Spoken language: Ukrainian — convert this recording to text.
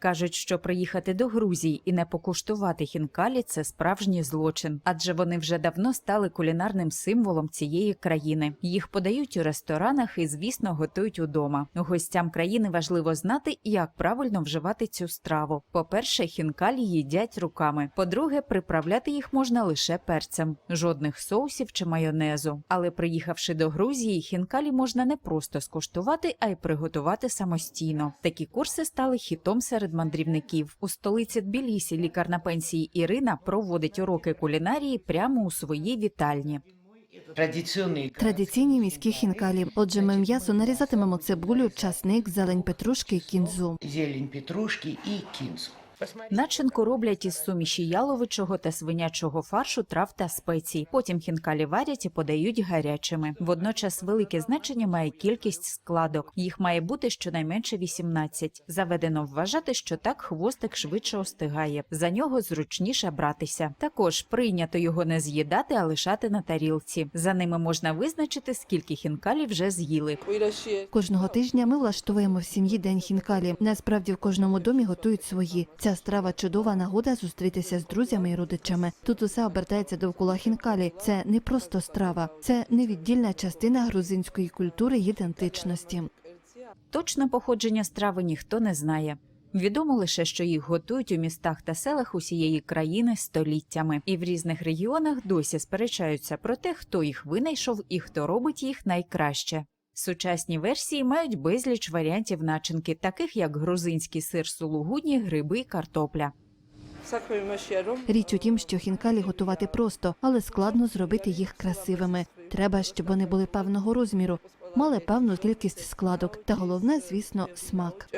Кажуть, що приїхати до Грузії і не покуштувати хінкалі це справжній злочин, адже вони вже давно стали кулінарним символом цієї країни. Їх подають у ресторанах і, звісно, готують удома. Гостям країни важливо знати, як правильно вживати цю страву. По-перше, хінкалі їдять руками. По-друге, приправляти їх можна лише перцем, жодних соусів чи майонезу. Але приїхавши до Грузії, хінкалі можна не просто скуштувати, а й приготувати самостійно. Такі курси стали хітом серед мандрівників. У столиці Тбілісі лікар на пенсії Ірина проводить уроки кулінарії прямо у своїй вітальні. Традиційний Традиційні міські хінкалі. Отже, ми м'ясо нарізатимемо цибулю, часник, зелень петрушки, кінзу. зелень петрушки і кінзу. Начинку роблять із суміші яловичого та свинячого фаршу, трав та спецій. Потім хінкалі варять і подають гарячими. Водночас велике значення має кількість складок. Їх має бути щонайменше 18. Заведено вважати, що так хвостик швидше остигає. За нього зручніше братися. Також прийнято його не з'їдати, а лишати на тарілці. За ними можна визначити, скільки хінкалі вже з'їли. Кожного тижня ми влаштовуємо в сім'ї день хінкалі. Насправді в кожному домі готують свої. Ця страва чудова нагода зустрітися з друзями і родичами. Тут усе обертається довкола хінкалі. Це не просто страва, це невіддільна частина грузинської культури й ідентичності. Точне походження страви ніхто не знає. Відомо лише, що їх готують у містах та селах усієї країни століттями, і в різних регіонах досі сперечаються про те, хто їх винайшов і хто робить їх найкраще. Сучасні версії мають безліч варіантів начинки, таких як грузинський сир сулугудні, гриби картопля. Річ у тім, що хінкалі готувати просто, але складно зробити їх красивими. Треба, щоб вони були певного розміру, мали певну кількість складок, та головне, звісно, смак.